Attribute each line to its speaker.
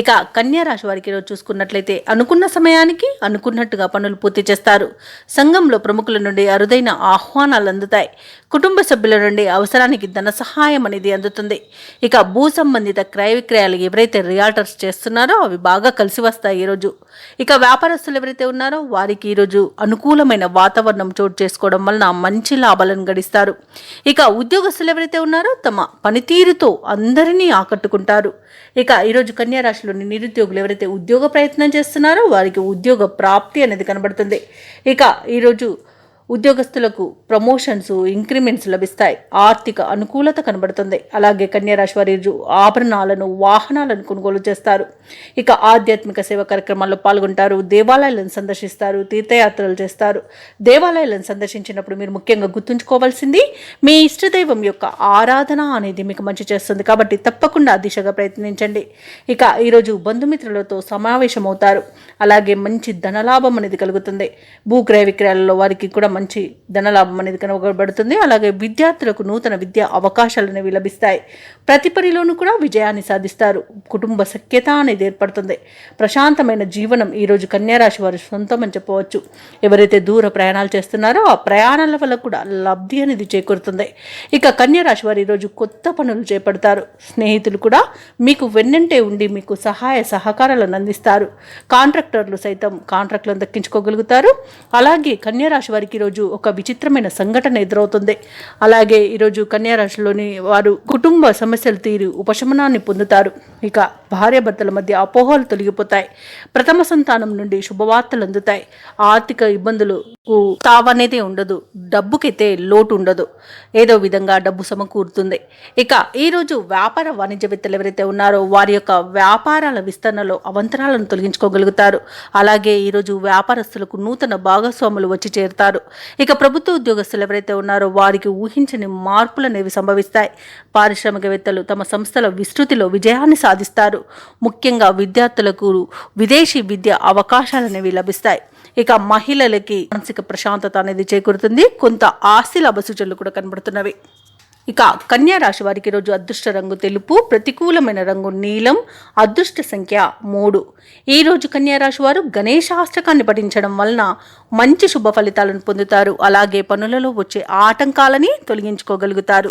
Speaker 1: ఇక కన్యా రాశి వారికి ఈరోజు చూసుకున్నట్లయితే అనుకున్న సమయానికి అనుకున్నట్టుగా పనులు పూర్తి చేస్తారు. సంఘంలో ప్రముఖుల నుండి అరుదైన ఆహ్వానాలు అందుతాయి. కుటుంబ సభ్యుల నుండి అవసరానికి ధన సహాయం అనేది అందుతుంది. ఇక భూ సంబంధిత క్రయ విక్రయాలు ఎవరైతే రియాల్టర్స్ చేస్తున్నారో అవి బాగా కలిసి వస్తాయి ఈరోజు. ఇక వ్యాపారస్తులు ఎవరైతే ఉన్నారో వారికి ఈరోజు అనుకూలమైన వాతావరణం చోటు చేసుకోవడం వలన మంచి లాభాలను గడిస్తారు. ఇక ఉద్యోగస్తులు ఎవరైతే ఉన్నారో తమ పనితీరుతో అందరినీ ఆకట్టుకుంటారు. ఇక ఈరోజు కన్యా రాశిలోని నిరుద్యోగులు ఎవరైతే ఉద్యోగ ప్రయత్నం చేస్తున్నారో వారికి ఉద్యోగ ప్రాప్తి అనేది కనబడుతుంది. ఇక ఈరోజు ఉద్యోగస్తులకు ప్రమోషన్స్ ఇంక్రిమెంట్స్ లభిస్తాయి. ఆర్థిక అనుకూలత కనబడుతుంది. అలాగే కన్యారాశి వారి ఆభరణాలను వాహనాలను కొనుగోలు చేస్తారు. ఇక ఆధ్యాత్మిక సేవ కార్యక్రమాల్లో పాల్గొంటారు. దేవాలయాలను సందర్శిస్తారు. తీర్థయాత్రలు చేస్తారు. దేవాలయాలను సందర్శించినప్పుడు మీరు ముఖ్యంగా గుర్తుంచుకోవాల్సింది మీ ఇష్టదైవం యొక్క ఆరాధన అనేది మీకు మంచి చేస్తుంది. కాబట్టి తప్పకుండా ఆ దిశగా ప్రయత్నించండి. ఇక ఈరోజు బంధుమిత్రులతో సమావేశమవుతారు. అలాగే మంచి ధనలాభం అనేది కలుగుతుంది. భూక్రయ విక్రయాలలో వారికి కూడా మంచి ధనలాభం అనేది కనుగొనబడుతుంది. అలాగే విద్యార్థులకు నూతన విద్యా అవకాశాలు అనేవి లభిస్తాయి. ప్రతి పనిలోనూ కూడా విజయాన్ని సాధిస్తారు. కుటుంబ సఖ్యత అనేది ఏర్పడుతుంది. ప్రశాంతమైన జీవనం ఈరోజు కన్యారాశి వారి సొంతం అని చెప్పవచ్చు. ఎవరైతే దూర ప్రయాణాలు చేస్తున్నారో ఆ ప్రయాణాల వల్ల కూడా లబ్ధి అనేది చేకూరుతుంది. ఇక కన్యారాశి వారు ఈరోజు కొత్త పనులు చేపడతారు. స్నేహితులు కూడా మీకు వెన్నంటే ఉండి మీకు సహాయ సహకారాలను అందిస్తారు. కాంట్రాక్టర్లు సైతం కాంట్రాక్టులను దక్కించుకోగలుగుతారు. అలాగే కన్యారాశి వారికి ఈరోజు ఒక విచిత్రమైన సంఘటన ఎదురవుతుంది. అలాగే ఈరోజు కన్యారాశిలోని వారు కుటుంబ సమస్యలు తీరి ఉపశమనాన్ని పొందుతారు. ఇక భార్యాభర్తల మధ్య అపోహలు తొలగిపోతాయి. ప్రథమ సంతానం నుండి శుభవార్తలు అందుతాయి. ఆర్థిక ఇబ్బందులకు తావనేదే ఉండదు. డబ్బుకైతే లోటు ఉండదు. ఏదో విధంగా డబ్బు సమకూరుతుంది. ఇక ఈరోజు వ్యాపార వాణిజ్యవేత్తలు ఎవరైతే ఉన్నారో వారి యొక్క వ్యాపారాల విస్తరణలో అవంతరాలను తొలగించుకోగలుగుతారు. అలాగే ఈరోజు వ్యాపారస్తులకు నూతన భాగస్వాములు వచ్చి చేరుతారు. ఇక ప్రభుత్వ ఉద్యోగస్తులు ఎవరైతే ఉన్నారో వారికి ఊహించని మార్పులు అనేవి సంభవిస్తాయి. పారిశ్రామికవేత్తలు తమ సంస్థల విస్తృతిలో విజయాన్ని సాధిస్తారు. ముఖ్యంగా విద్యార్థులకు విదేశీ విద్య అవకాశాలు అనేవి లభిస్తాయి. ఇక మహిళలకి మానసిక ప్రశాంతత అనేది చేకూరుతుంది. కొంత ఆస్తి లాభసూచనలు కూడా కనబడుతున్నవి. ఇక కన్యా రాశి వారికి ఈరోజు అదృష్ట రంగు తెలుపు ప్రతికూలమైన రంగు నీలం అదృష్ట సంఖ్య మూడు. ఈ రోజు కన్యా రాశి వారు గణేశాష్టకాన్ని పఠించడం వలన మంచి శుభ ఫలితాలను పొందుతారు. అలాగే పనులలో వచ్చే ఆటంకాలని తొలగించుకోగలుగుతారు.